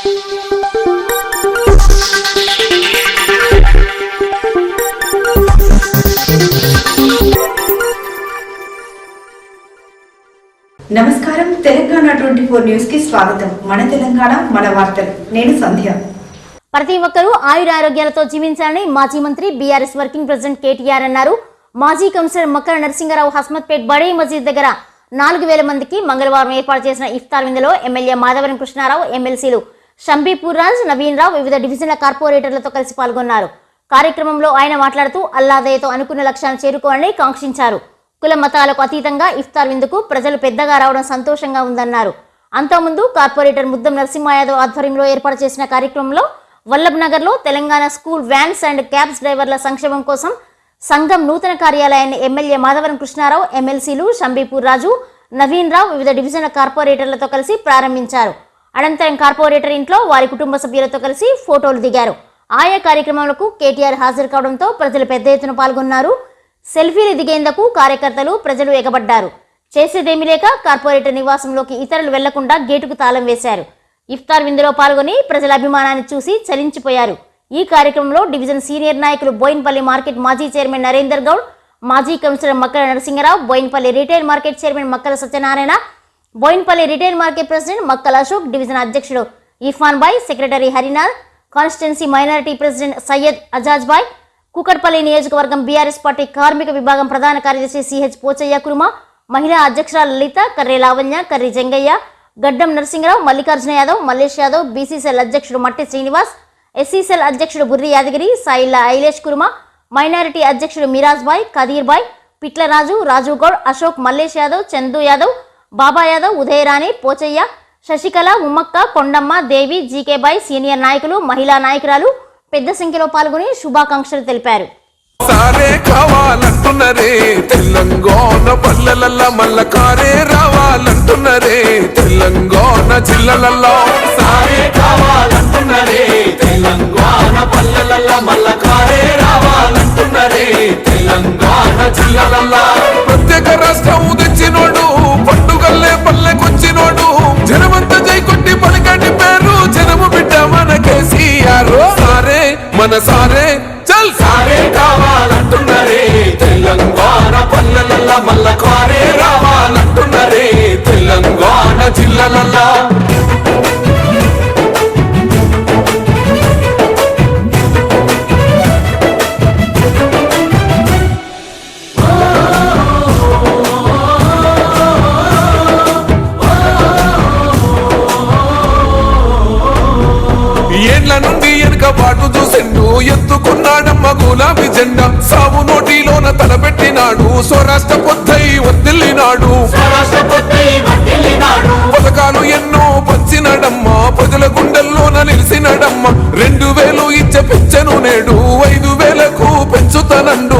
నమస్కారం. Telangana twenty four న్యూస్కి స్వాగతం. మన తెలంగాణ మన వార్తలు. నేను సంధ్య. ప్రతి ఒక్కరూ ఆయురారోగ్యాలతో జీవించాలని మాజీ మంత్రి బీఆర్ఎస్ వర్కింగ్ ప్రెసిడెంట్ కేటీఆర్ అన్నారు. మాజీ కమిషనర్ మకర నరసింగరావు హస్మత్పేట్ బడే మసీద్ దగ్గర నాలుగు వేల మందికి మంగళవారం ఏర్పాటు చేసిన ఇఫ్తార్ విందులో ఎమ్మెల్యే మాధవరం కృష్ణారావు ఎమ్మెల్సీలు షంబీపూర్ రాజ్ నవీన్ రావు వివిధ డివిజన్ల కార్పొరేటర్లతో కలిసి పాల్గొన్నారు. కార్యక్రమంలో ఆయన మాట్లాడుతూ అల్లాదయతో అనుకున్న లక్ష్యాన్ని చేరుకోవాలని కాంక్షించారు. కుల మతాలకు అతీతంగా ఇఫ్తార్ విందుకు ప్రజలు పెద్దగా రావడం సంతోషంగా ఉందన్నారు. అంతకుముందు కార్పొరేటర్ ముద్దం నరసింహయాదవ్ ఆధ్వర్యంలో ఏర్పాటు చేసిన కార్యక్రమంలో వల్లభ్ నగర్లో Telangana school vans and cabs డ్రైవర్ల సంక్షేమం కోసం సంఘం నూతన కార్యాలయాన్ని ఎమ్మెల్యే మాధవరం కృష్ణారావు ఎమ్మెల్సీలు షంబీపూర్ రాజు నవీన్ రావు వివిధ డివిజన్ల కార్పొరేటర్లతో కలిసి ప్రారంభించారు. అనంతరం కార్పొరేటర్ ఇంట్లో వారి కుటుంబ సభ్యులతో కలిసి ఫోటోలు దిగారు. ఆయా కార్యక్రమాలకు కేటీఆర్ హాజరు కావడంతో ప్రజలు పెద్ద ఎత్తున పాల్గొన్నారు. సెల్ఫీలు దిగేందుకు కార్యకర్తలు ప్రజలు ఎగబడ్డారు. చేసేదేమీ లేక కార్పొరేటర్ నివాసంలోకి ఇతరులు వెళ్ళకుండా గేటుకు తాళం వేశారు. ఇఫ్తార్ విందులో పాల్గొని ప్రజల అభిమానాన్ని చూసి చలించిపోయారు. ఈ కార్యక్రమంలో డివిజన్ సీనియర్ నాయకులు బోయిన్పల్లి మార్కెట్ మాజీ చైర్మన్ నరేందర్ గౌడ్ మాజీ commissioner Makkala Narasimharao Boinpally retail market chairman Makkala Satyanarayana Boinpally retail market president Makkal Ashok division అధ్యక్షుడు Irfan Bhai secretary Harinath constituency minority president Syed Ajaz Bhai Kukatpally నియోజకవర్గం BRS party కార్మిక విభాగం ప్రధాన కార్యదర్శి CH Pochaiah Kuruma మహిళా అధ్యక్షురాలు Lalitha Karre Lavanya Karri Jangaiah Gaddam Narasimharao Mallikarjuna Yadav Mallesh Yadav BCCL అధ్యక్షుడు Matti Srinivas SCCL అధ్యక్షుడు బుర్రి యాదగిరి సాయిల్లా ఐలేష్ కురుమ మైనారిటీ అధ్యక్షుడు మిరాజ్ బాయ్ కదీర్ బాయ్ పిట్లరాజు రాజు గౌడ్ అశోక్ మల్లేష్ యాదవ్ చందు యాదవ్ బాబా యాదవ్ ఉదయరాణి పోచయ్య శశికళ ఉమ్మక్క కొండమ్మ దేవి జీకేబాయ్ సీనియర్ నాయకులు మహిళా నాయకురాలు పెద్ద సంఖ్యలో పాల్గొని శుభాకాంక్షలు తెలిపారు. సారే కావాలంటున్నరే తెలంగాణ పల్లెలల్ల మల్ల కారే రావాలంటున్నరే తెలంగాణ జిల్లలల్లో. సారే కావాలంటున్నరే తెలంగాణ పల్లెలల్ల మల్ల కారే రావాలంటున్నరే తెలంగాణ ప్రత్యేక రాష్ట్రం తెచ్చినోడు సారే గులాబీ జెండా సావు నోటిలోన తలపెట్టినాడు. స్వరాష్ట్ర పొద్దై వర్ధిల్లినాడు. పథకాలు ఎన్నో పంచినడమ్మ. ప్రజల గుండెల్లోన నిలిచినడమ్మ. రెండు వేలు ఇచ్చే పెంచను నేడు ఐదు వేలకు పెంచుతానండు.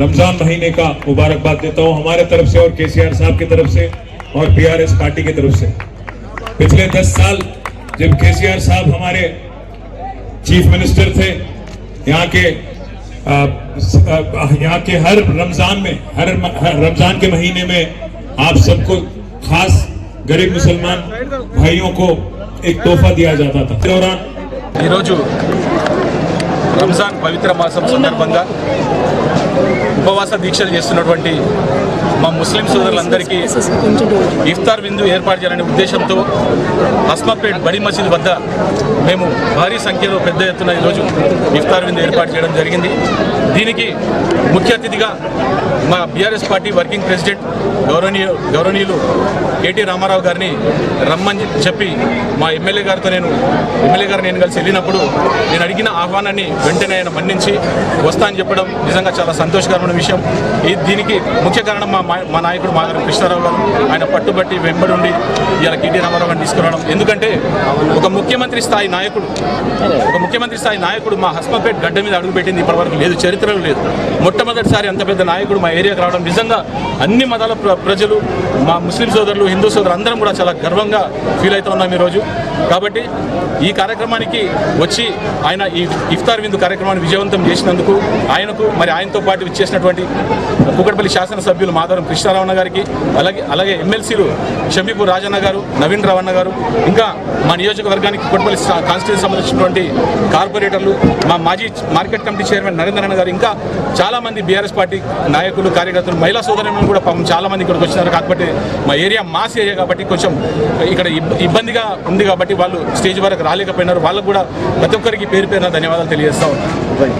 रमजान महीने का मुबारकबाद देता हूं हमारे तरफ से और केसीआर साहब की तरफ से और बीआरएस पार्टी की तरफ से पिछले दस साल जब केसीआर साहब हमारे चीफ मिनिस्टर थे यहाँ के आ, स- आ, यहाँ के हर रमजान में हर, म- हर रमजान के महीने में आप सबको खास गरीब मुसलमान भाइयों को एक तोहफा दिया जाता था दौरान ఈరోజు రంజాన్ పవిత్ర మాసం సందర్భంగా ఉపవాస దీక్షలు చేస్తున్నటువంటి మా ముస్లిం సోదరులందరికీ ఇఫ్తార్ విందు ఏర్పాటు చేయాలనే ఉద్దేశంతో హస్మత్పేట్ బడి మసీద్ వద్ద మేము భారీ సంఖ్యలో పెద్ద ఎత్తున ఈరోజు ఇఫ్తార్ విందు ఏర్పాటు చేయడం జరిగింది. దీనికి ముఖ్య అతిథిగా మా బీఆర్ఎస్ పార్టీ వర్కింగ్ ప్రెసిడెంట్ గౌరవనీయ గౌరవనీయులు కేటీ రామారావు గారిని రమ్మని చెప్పి మా ఎమ్మెల్యే గారితో నేను ఎమ్మెల్యే గారు నేను కలిసి వెళ్ళినప్పుడు నేను అడిగిన ఆహ్వానాన్ని వెంటనే ఆయన మన్నించి వస్తా అని చెప్పడం నిజంగా చాలా సంతోషకరమైన విషయం. ఈ దీనికి ముఖ్య కారణం మా మా- నాయకుడు మా కృష్ణారావు గారు. ఆయన పట్టుబట్టి వెంబడి ఉండి ఇలా కేటీ రామారావు గారిని తీసుకురావడం. ఎందుకంటే ఒక ముఖ్యమంత్రి స్థాయి నాయకుడు ఒక ముఖ్యమంత్రి స్థాయి నాయకుడు మా హస్మపేట్ గడ్డ మీద అడుగుపెట్టింది ఇప్పటివరకు లేదు చరిత్రలో లేదు. మొట్టమొదటిసారి అంత పెద్ద నాయకుడు మా ఏరియాకి రావడం నిజంగా అన్ని మతాల ప్ర- ప్రజలు మా ముస్లిం సోదరులు హిందూ సోదరులు అందరం కూడా చాలా గర్వంగా ఫీల్ అవుతా ఉన్నాం ఈరోజు. కాబట్టి ఈ కార్యక్రమానికి వచ్చి ఆయన ఈ ఇఫ్తార్ విందు కార్యక్రమాన్ని విజయవంతం చేసినందుకు ఆయనకు మరి ఆయనతో పాటు చేసినటువంటి కుకట్పల్లి శాసనసభ్యులు మాధవరం కృష్ణారావణ గారికి అలాగే అలాగే ఎమ్మెల్సీలు షమీపూర్ రాజన్న గారు నవీన్ రావణ గారు ఇంకా మా నియోజకవర్గానికి కుకట్పల్లి కాన్స్టిట్యూన్సీ సంబంధించినటువంటి కార్పొరేటర్లు మా మాజీ మార్కెట్ కమిటీ చైర్మన్ నరేంద్రన్న గారు ఇంకా చాలామంది బీఆర్ఎస్ పార్టీ నాయకులు కార్యకర్తలు మహిళా సోదరులను కూడా పాపం చాలా మంది ఇక్కడికి వచ్చినారు. కాకపోతే మా ఏరియా మాస్ ఏరియా కాబట్టి కొంచెం ఇక్కడ ఇబ్బందిగా ఉంది కాబట్టి వాళ్ళు స్టేజ్ వరకు రాలేకపోయినారు. వాళ్ళకు కూడా ప్రతి ఒక్కరికి పేరు పేరున ధన్యవాదాలు తెలియజేస్తా ఉన్నాను